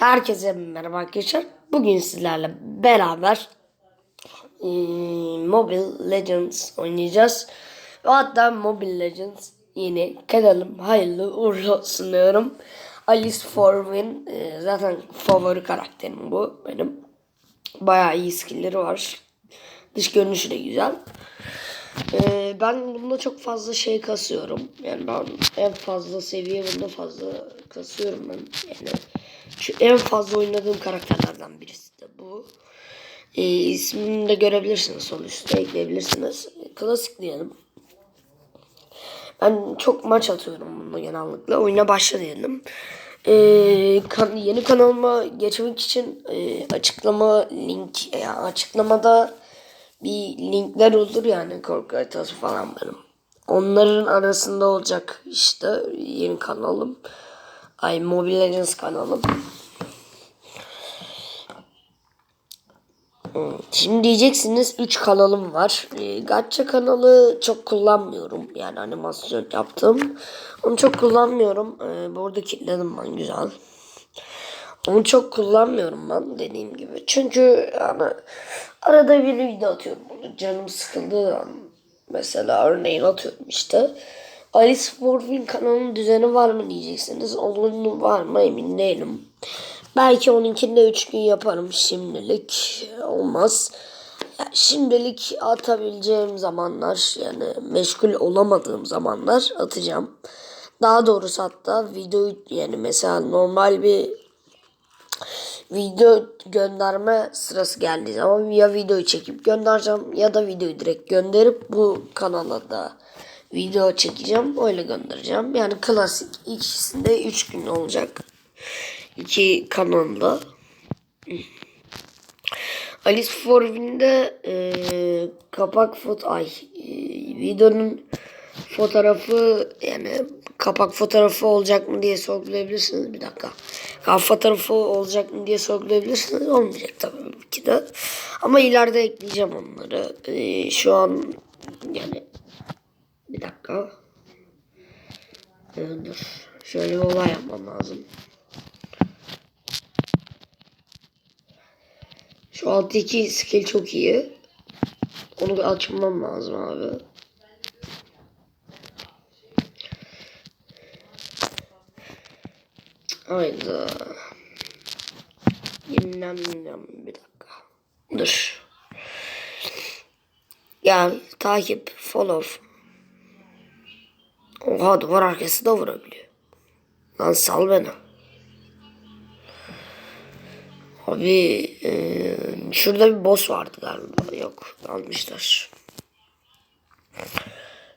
Herkese merhaba arkadaşlar. Bugün sizlerle beraber eee, Mobile Legends oynayacağız. Ve hatta Mobile Legends yeni kanalım hayırlı uğurlu olsun diyorum. Alice Forwin eee, zaten favori karakterim bu benim. Bayağı iyi skillleri var. Dış görünüşü de güzel. Ee, ben bunda çok fazla şey kasıyorum. Yani ben en fazla seviye bunda fazla kasıyorum ben. Yani şu en fazla oynadığım karakterlerden birisi de bu. Ee, ismini de görebilirsiniz. Sol üstte ekleyebilirsiniz. Klasik diyelim. Ben çok maç atıyorum bununla genellikle. Oyuna başla diyelim. Ee, kan- yeni kanalıma geçmek için e, açıklama link yani açıklamada bir linkler olur yani korku haritası falan benim. Onların arasında olacak işte yeni kanalım. Ay Mobile Legends kanalım. Hmm, Şimdi diyeceksiniz 3 kanalım var. E, Gacha kanalı çok kullanmıyorum. Yani animasyon yaptım. Onu çok kullanmıyorum. E, bu arada kilitledim ben güzel. Onu çok kullanmıyorum ben dediğim gibi. Çünkü yani arada bir video atıyorum. Canım sıkıldığı an mesela örneğin atıyorum işte. Alice Forwin kanalının düzeni var mı diyeceksiniz. Onun var mı emin değilim. Belki onunkinde 3 gün yaparım şimdilik. Olmaz. Ya şimdilik atabileceğim zamanlar yani meşgul olamadığım zamanlar atacağım. Daha doğrusu hatta video yani mesela normal bir video gönderme sırası geldiği zaman ya videoyu çekip göndereceğim ya da videoyu direkt gönderip bu kanala da video çekeceğim öyle göndereceğim. Yani klasik ikisinde 3 gün olacak. İki kanalda. Alice Forwin'de e, kapak foto ay e, videonun fotoğrafı yani kapak fotoğrafı olacak mı diye sorgulayabilirsiniz bir dakika. Kapak fotoğrafı olacak mı diye sorgulayabilirsiniz olmayacak tabii ki de. Ama ileride ekleyeceğim onları. E, şu an yani bir dakika. E, dur. Şöyle bir olay yapmam lazım. Şu alttaki skill çok iyi. Onu açmam lazım abi. Hayda. Yenilem yenilem bir dakika. Dur. Gel takip follow. Oha duvar arkası da vurabiliyor. Lan sal beni. Abi eee, şurada bir boss vardı galiba. Yok almışlar.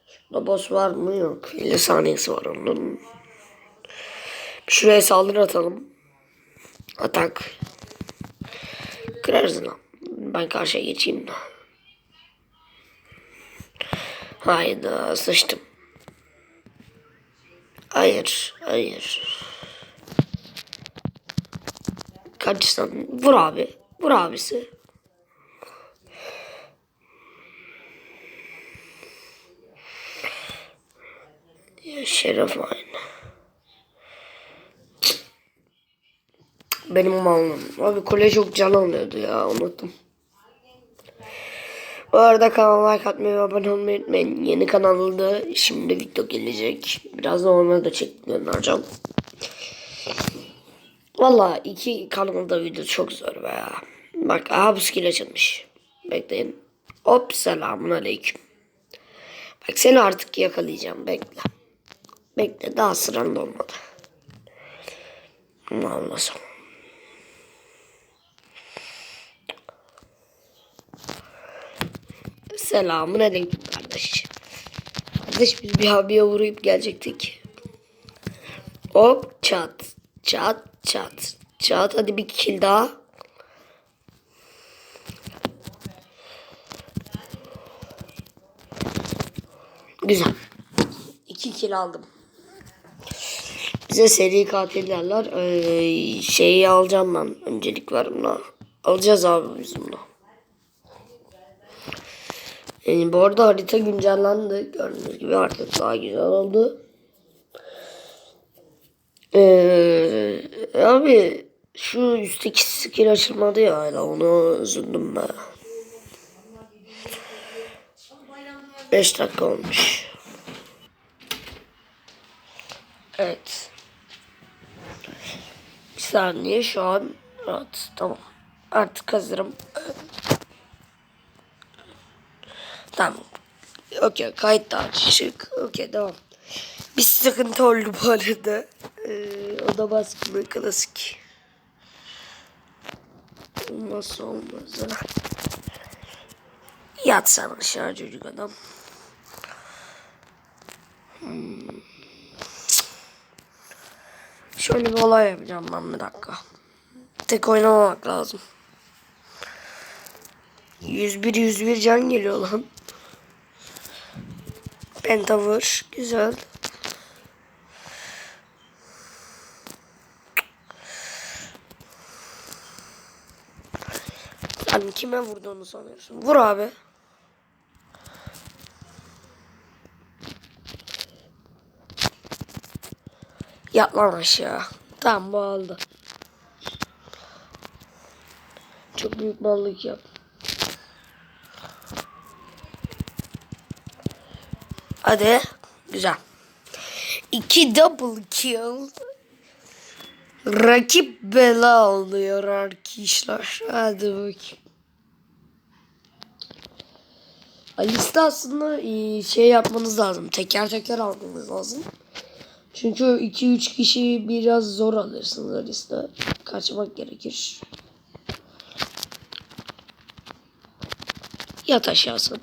Şurada boss var mı? Yok. 50 saniyesi var onun. Şuraya saldırı atalım. Atak. Kırarız lan. Ben karşıya geçeyim de. Hayda sıçtım. Hayır, hayır. Kaçsan vur abi. Vur abisi. Ya şeref aynı. Benim malım. Abi kule çok can alıyordu ya unuttum. Bu arada kanala like atmayı ve abone olmayı unutmayın. Yeni kanalda şimdi video gelecek. Birazdan onları da çekip göndereceğim. Valla iki kanalda video çok zor be ya. Bak aha bu skill açılmış. Bekleyin. Hop selamun aleyküm. Bak seni artık yakalayacağım bekle. Bekle daha sıran dolmadı. Allah Selamun aleyküm kardeş. Kardeş biz bir abiye uğrayıp gelecektik. Hop çat. Çat çat. Çat hadi bir kill daha. Güzel. İki kill aldım. Bize seri katil derler. Ee, şeyi alacağım ben. Öncelik var buna. Alacağız abi biz bunu. Yani bu arada harita güncellendi. Gördüğünüz gibi artık daha güzel oldu. Ee, abi Şu üstteki skill açılmadı ya hala onu üzüldüm ben. 5 dakika olmuş. Evet. Bir saniye şu an rahat tamam. Artık hazırım. Tamam. Okey kayıt da açık. Okey devam. Bir sıkıntı oldu bu arada. Ee, o da baskını klasik. Olmazsa olmaz ha. Yat sen aşağı çocuk adam. Hmm. Şöyle bir olay yapacağım ben bir dakika. Tek oynamamak lazım. 101 101 can geliyor lan. Pentaver güzel. Sen kime vurduğunu sanıyorsun? Vur abi. Yat lan aşağı. Tamam bu aldı. Çok büyük mallık yap. Hadi. Güzel. İki double kill. Rakip bela oluyor arkadaşlar. Hadi bakayım. Liste aslında e, şey yapmanız lazım. Teker teker almanız lazım. Çünkü 2-3 kişi biraz zor alırsınız liste. Kaçmak gerekir. Yat aşağısın.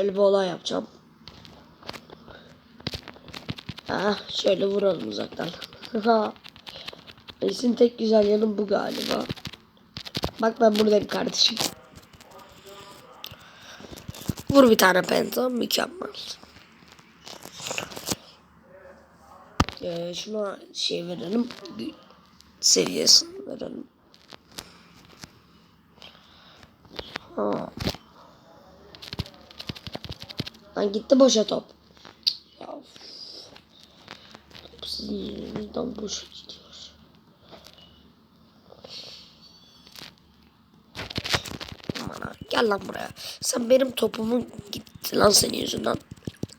Şöyle bir olay yapacağım. Ha, şöyle vuralım uzaktan. Esin tek güzel yanım bu galiba. Bak ben buradayım kardeşim. Vur bir tane penta mükemmel. Ee, şuna şey verelim. Seviyesini verelim. Ha. Lan gitti boşa top. Ya. Top sizin yüzünüzden boşa gidiyor. Aman Gel lan buraya. Sen benim topumu gitti lan senin yüzünden.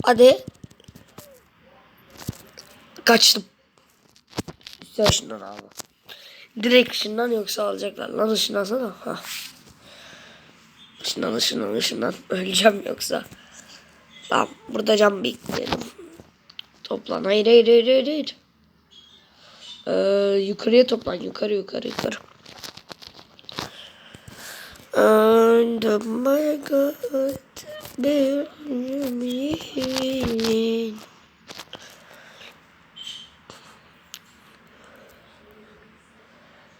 Hadi. Kaçtım. Üstten ışından abi. Direkt ışından yoksa alacaklar. Lan ışınlansana. Hah. Işından ışından ışından. Öleceğim yoksa. Tamam. Burada cam bekleyelim. Toplan. Hayır hayır hayır hayır. hayır. Ee, yukarıya toplan. Yukarı yukarı yukarı. And oh my God, me.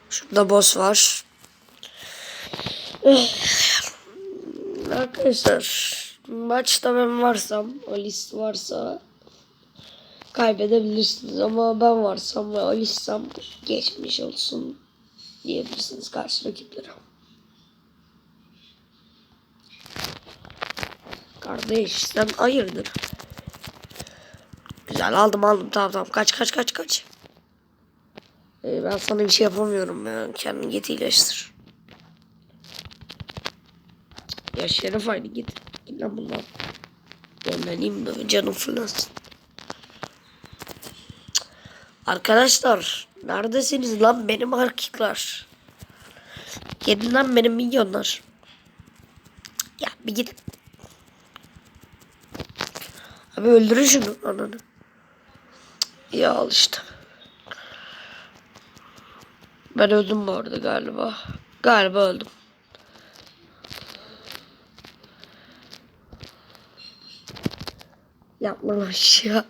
Şurada boss var. Arkadaşlar maçta ben varsam, Alice varsa kaybedebilirsiniz ama ben varsam ve Alice'sam geçmiş olsun diyebilirsiniz karşı rakiplere. Kardeş sen hayırdır? Güzel aldım aldım tamam tamam kaç kaç kaç kaç. Ee, ben sana bir şey yapamıyorum ya kendini git iyileştir. Ya Şeref aynı git. Lan bundan. Göndereyim mi canım fırlasın. Arkadaşlar neredesiniz lan benim erkekler? Gelin benim milyonlar. Ya bir git. Abi öldürün şunu ananı. Ya al işte. Ben öldüm bu arada galiba. Galiba öldüm. Yapma lan aşağı.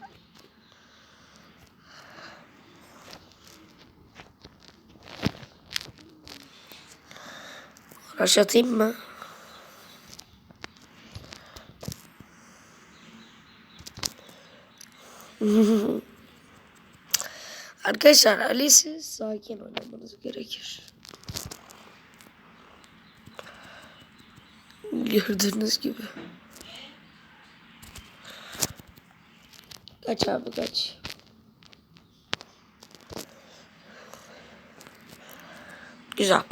Rush atayım mı? Arkadaşlar Alice'i sakin oynamanız gerekir. Gördüğünüz gibi. Kaç abi kaç. Güzel.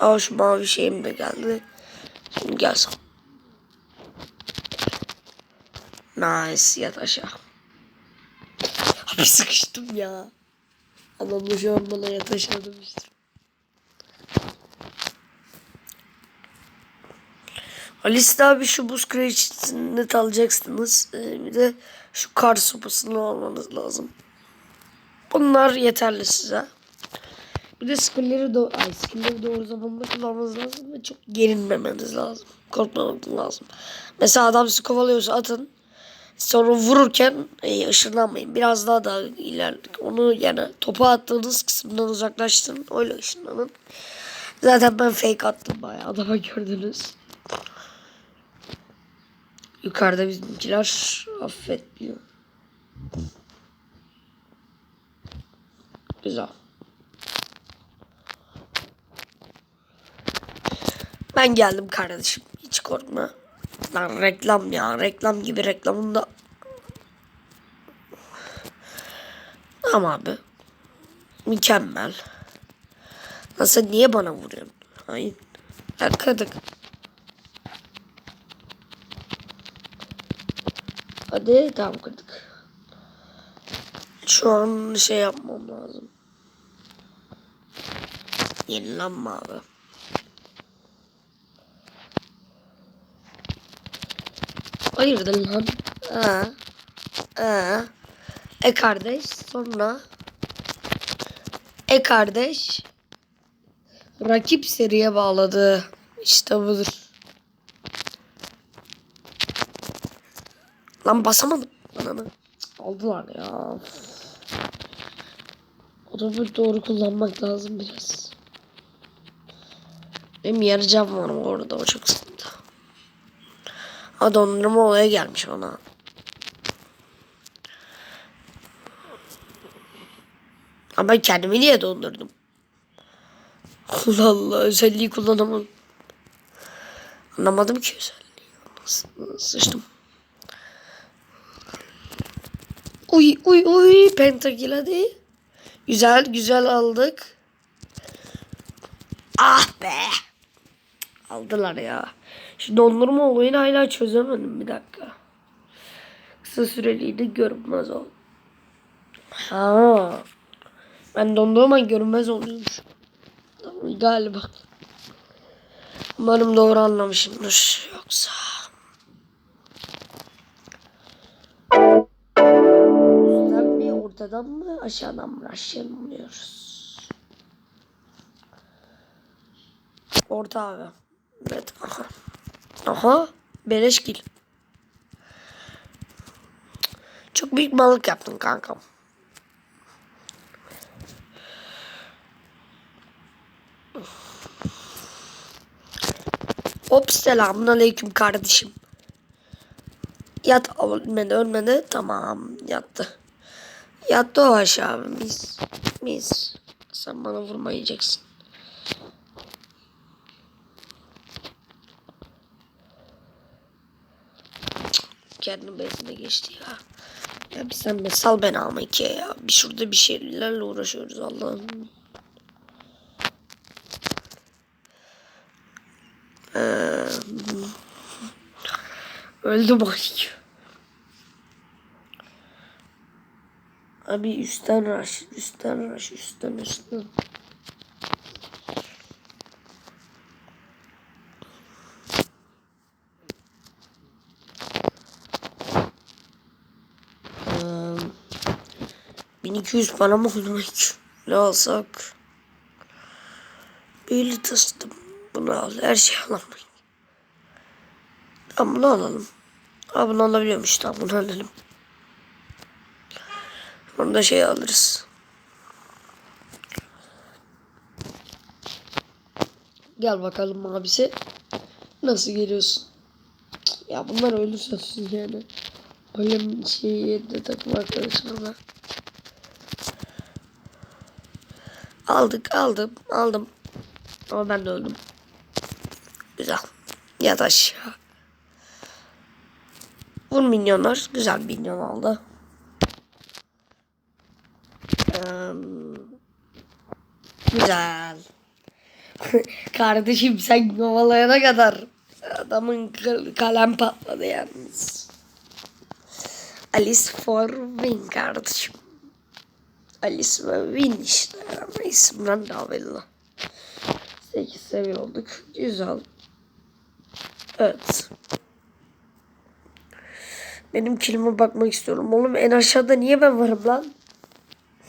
Aa şu mavi şeyim de geldi. Şimdi gelsin. Nice yat aşağı. Sıkıştım ya. Adam da şu an bana yat aşağı demiştir. Alice abi şu buz net alacaksınız. Ee, bir de şu kar sopasını almanız lazım. Bunlar yeterli size. Bir de skillleri doğru, ay skillleri doğru zamanda kullanmanız lazım ve çok gerilmemeniz lazım. Korkmamanız lazım. Mesela adam sizi kovalıyorsa atın. Sonra vururken e, ışınlanmayın. Biraz daha da ilerledik. Onu yani topa attığınız kısımdan uzaklaştırın. Öyle ışınlanın. Zaten ben fake attım bayağı. Adama gördünüz. Yukarıda bizimkiler affetmiyor. Güzel. Ben geldim kardeşim. Hiç korkma. Lan reklam ya. Reklam gibi reklamında. Tamam abi. Mükemmel. Nasıl niye bana vuruyorsun? Hayır. Yakaladık. Hadi tamam kırdık. Şu an şey yapmam lazım. Yenilenme abi. Hayırdır lan? Ha. Ha. E kardeş sonra E kardeş rakip seriye bağladı. İşte budur. Lan basamadım. Ananı. Aldılar ya. Otobüs doğru kullanmak lazım biraz. Benim yarı cam var orada o çok sıkıntı. Ha dondurma olaya gelmiş bana. Ama ben kendimi niye dondurdum? Allah Allah özelliği kullanamam. Anlamadım ki özelliği. Nasıl sıçtım. Uy uy uy pentakil hadi. Güzel güzel aldık. Ah be. Aldılar ya. Şu dondurma olayını hala çözemedim bir dakika. Kısa süreliydi görünmez ol. Ha. Ben dondurma görünmez oluyormuş. Galiba. Umarım doğru anlamışımdır. Yoksa. Ortadan mı aşağıdan mı aşağıdan diyoruz. Orta abi. Evet aha. Aha. Beleşkil. Çok büyük balık yaptın kankam. Hop selamun aleyküm kardeşim. Yat ölmedi ölmedi tamam yattı. Yattı o aşağı mis mis. Sen bana vurmayacaksın. Kendi bezine geçti ya. Ya bir sen de sal beni ama ikiye ya. Bir şurada bir şeylerle uğraşıyoruz Allah'ım. Ee, öldüm ay. Abi üstten rush, üstten rush, üstten üstten. Ee, 1200 para mı hiç? Ne alsak? Böyle taşıdım. Bunu al. Her şeyi alamayın. Tamam bunu alalım. Ha bunu alabiliyormuş. Tamam bunu alalım. Onu da şey alırız. Gel bakalım abisi. Nasıl geliyorsun? Ya bunlar ölürse yani. Böyle şeye de takım arkadaşlarına. Aldık aldım aldım. Ama ben de öldüm. Güzel. Yat aşağı. Vur minyonlar. Güzel minyon aldı. Güzel. Kardeşim sen kovalayana kadar adamın kal- kalem patladı yalnız. Alice for win kardeşim. Alice ve win işte. İsimden belli. 8 seviye olduk. Güzel. Evet. Benim kilime bakmak istiyorum. Oğlum en aşağıda niye ben varım lan?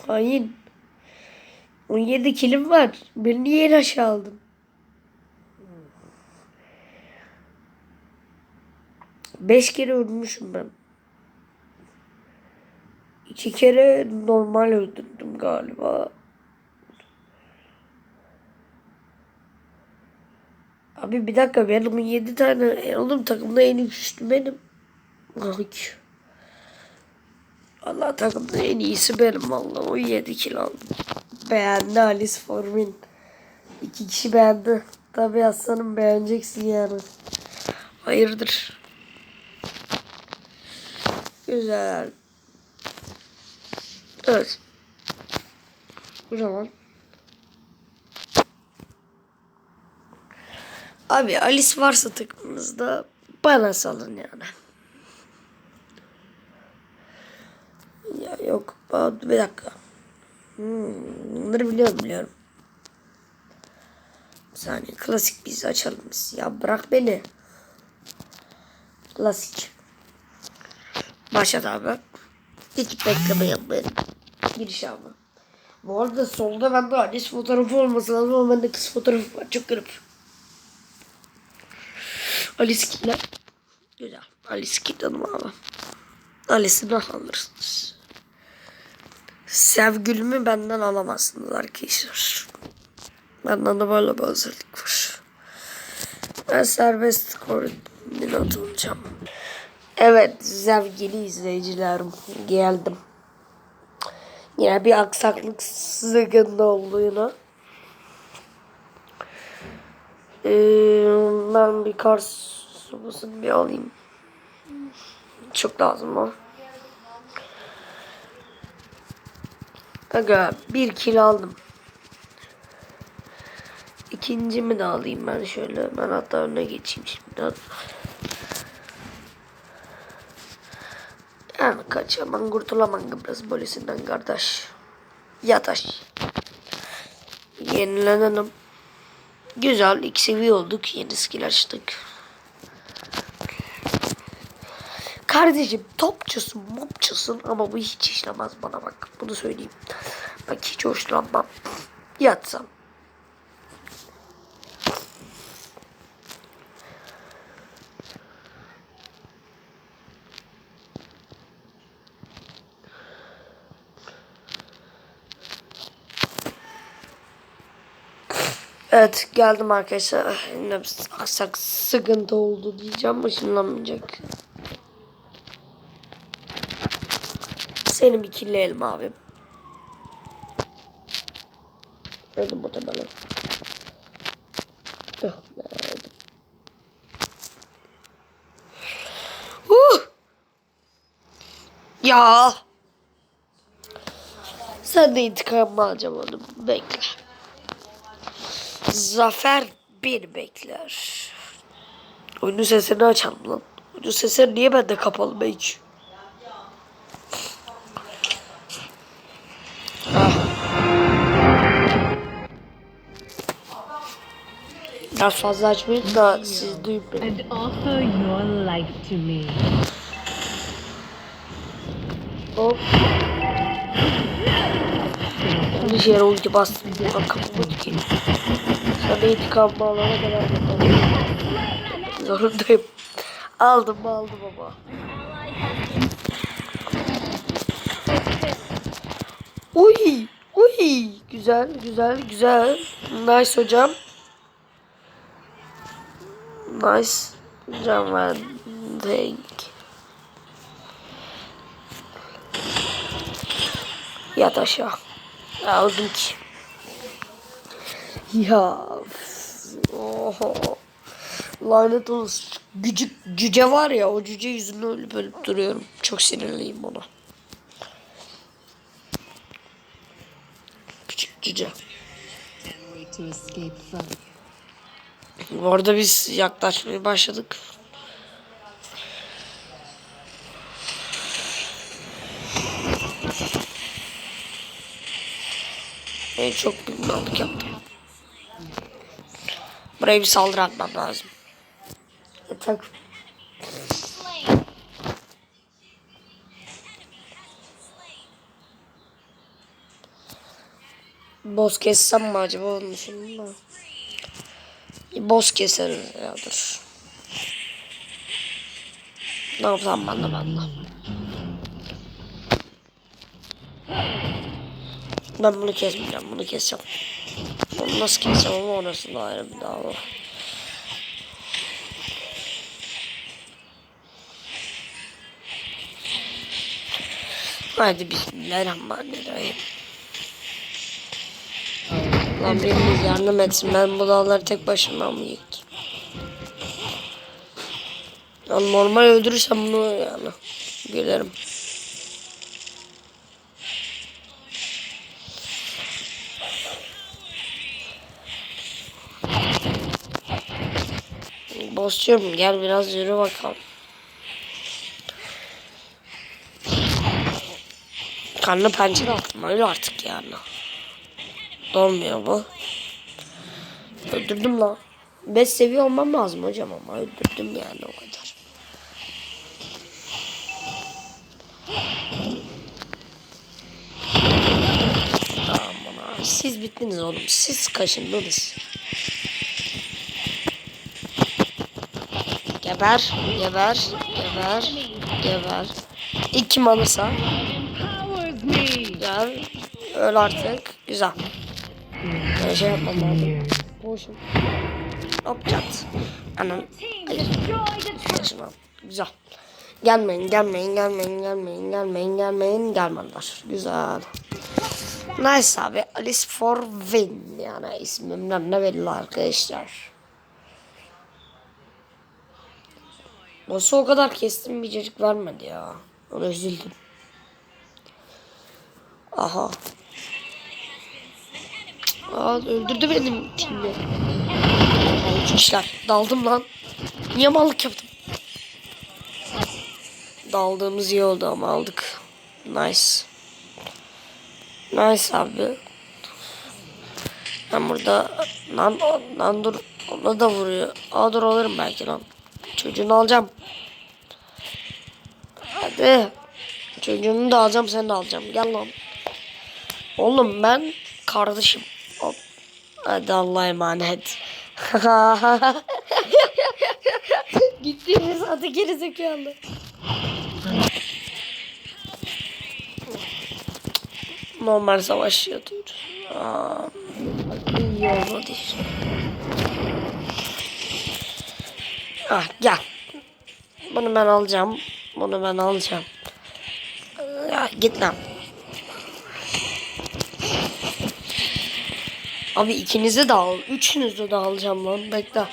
Hain. 17 kilim var. Beni niye en aşağı aldın? Beş kere ölmüşüm ben. İki kere normal öldürdüm galiba. Abi bir dakika benim 17 tane e, oğlum takımda en güçlü benim. Ay. Allah takımda en iyisi benim valla 17 kilo aldım. Beğendi Alice Formin. İki kişi beğendi. Tabi aslanım beğeneceksin yani. Hayırdır. Güzel. Evet. O zaman. Abi Alice varsa takımımızda bana salın yani. Yok. Bir dakika. Hmm, bunları biliyorum biliyorum. Bir saniye. Klasik biz açalım biz. Ya bırak beni. Klasik. Başlat abi. Hiç bekleme yapmayın. Giriş abi. Bu arada solda bende Alice fotoğrafı olması lazım ama bende kız fotoğrafı var. Çok garip. Alice kitler. Güzel. Alice kitledim abi. Alice'i nasıl alırsınız? Sevgilimi benden alamazsınız arkadaşlar. Benden de böyle bir özellik var. Ben serbest koordinat olacağım. Evet sevgili izleyicilerim geldim. Yine bir aksaklık sıkıntı oldu yine. Ee, ben bir kar sobasını bir alayım. Çok lazım o. Aga bir kilo aldım. İkincimi de alayım ben şöyle. Ben hatta önüne geçeyim şimdi. Yani kaçamam kurtulamam Kıbrıs polisinden kardeş. Yataş. Yenilenelim. Güzel. iki seviye olduk. Yeni skill açtık. Kardeşim topçusun, mopçusun ama bu hiç işlemez bana bak. Bunu söyleyeyim. Bak hiç hoşlanmam. Yatsam. Evet geldim arkadaşlar. Aksak sıkıntı oldu diyeceğim. Işınlanmayacak. Seni bir killeyelim abi. Öldüm muhtemelen. Oh, öldüm. Uh! Ya. Sen de intikamımı alacağım onu. Bekle. Zafer bir bekler. Oyunun sesini açalım lan. Oyunun sesleri niye bende kapalı hiç? Biraz fazla açmayın da siz duyun beni. and offer your life to me. Hop. Yanlış yere ulti bastım. Buradan kapımı ki. Sana intikamımı alana kadar bakalım. Zorundayım. Aldım aldım ama. Uy, uy. Güzel, güzel, güzel. Nice hocam. Nice. Ben thank. Yat aşağı. Aldım ki. Ya. Oho. Lanet olsun. gücü, cüce var ya o cüce yüzünden ölüp ölüp duruyorum. Çok sinirliyim ona. Küçük cüce. Arada biz yaklaşmaya başladık. Ben çok büyük mallık yaptım. Buraya bir saldırı atmam lazım. Atak. Boss kessem mi acaba onu düşündüm de. Boss keseriz ya dur. Ne yapsam ben de ben de. Ben bunu kesmeyeceğim, bunu keseceğim. Onu nasıl keseceğim ama orası da ayrı bir dava. Haydi bismillahirrahmanirrahim. Lan biriniz yardım etsin. Ben bu dağları tek başıma mı yıktım? Ya normal öldürürsem bunu yani. Gülerim. Boss'cum gel biraz yürü bakalım. Karnı pencere attım öyle artık yani. Dolmuyor bu. Öldürdüm lan. 5 seviye olmam lazım hocam ama öldürdüm yani o kadar. Aman abi siz bittiniz oğlum. Siz kaşındınız. Geber, geber, geber, geber. Empowers me. gel. Öl artık. Güzel. Böyle şey yapmam lazım. Boşum. Hop çat. Anan. Hayır. Yaşımam. Güzel. Gelmeyin, gelmeyin, gelmeyin, gelmeyin, gelmeyin, gelmeyin, gelmediler. Güzel. Nice abi. Alice for win. Yani ismimden ne belli arkadaşlar. Boss'u o kadar kestim bir çocuk vermedi ya. Ona üzüldüm. Aha. Aa öldürdü benim Üç kişiler. Daldım lan. Niye mallık yaptım? Daldığımız iyi oldu ama aldık. Nice. Nice abi. Ben burada lan, lan dur ona da vuruyor. Aa dur alırım belki lan. Çocuğunu alacağım. Hadi. Çocuğunu da alacağım sen de alacağım. Gel lan. Oğlum ben kardeşim. Hadi Allah'a emanet. Gittiğimiz adı geri zekalı. Normal savaş yatıyoruz. Aa, iyi olmadı. Ah gel. Bunu ben alacağım. Bunu ben alacağım. Ya git lan. Abi ikinizi de al. Üçünüzü de alacağım lan. Bekle.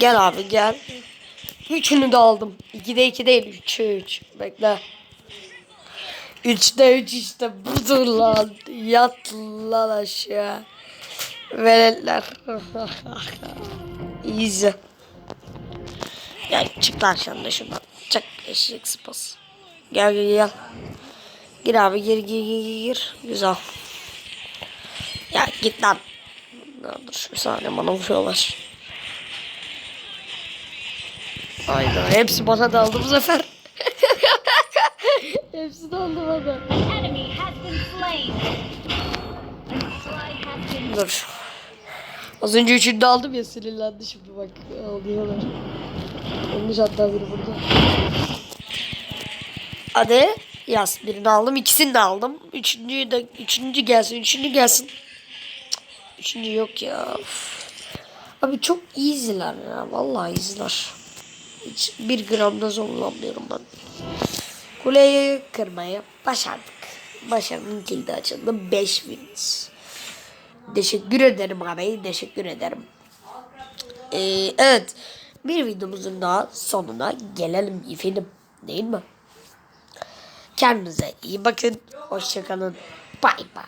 Gel abi gel. Üçünü de aldım. İkide iki değil. Üçe üç. Bekle. Üçte üç işte budur lan. Yat lan aşağı. Veletler. Easy. Gel çık lan sen de şuradan. Çık eşek sıpası. Gel gel gel. Gir abi gir gir gir, gir. Güzel. Ya git lan. Dur bir saniye bana vuruyorlar. Hayda hepsi bana daldı bu sefer. hepsi daldı bana. Dur. Az önce üçünü aldım ya sinirlendi şimdi bak alıyorlar. Olmuş hatta biri burada. Hadi yaz birini aldım ikisini de aldım. Üçüncüyü de üçüncü gelsin üçüncü gelsin. Üçüncü yok ya. Üf. Abi çok easy'ler ya vallahi easy'ler. Hiç bir gramda zorlanmıyorum ben. Kuleyi kırmayı başardık. Başarının kilidi açıldı. 5 wins. Teşekkür ederim abi. Teşekkür ederim. Ee, evet. Bir videomuzun daha sonuna gelelim efendim. Değil mi? Kendinize iyi bakın. Hoşçakalın. Bay bay.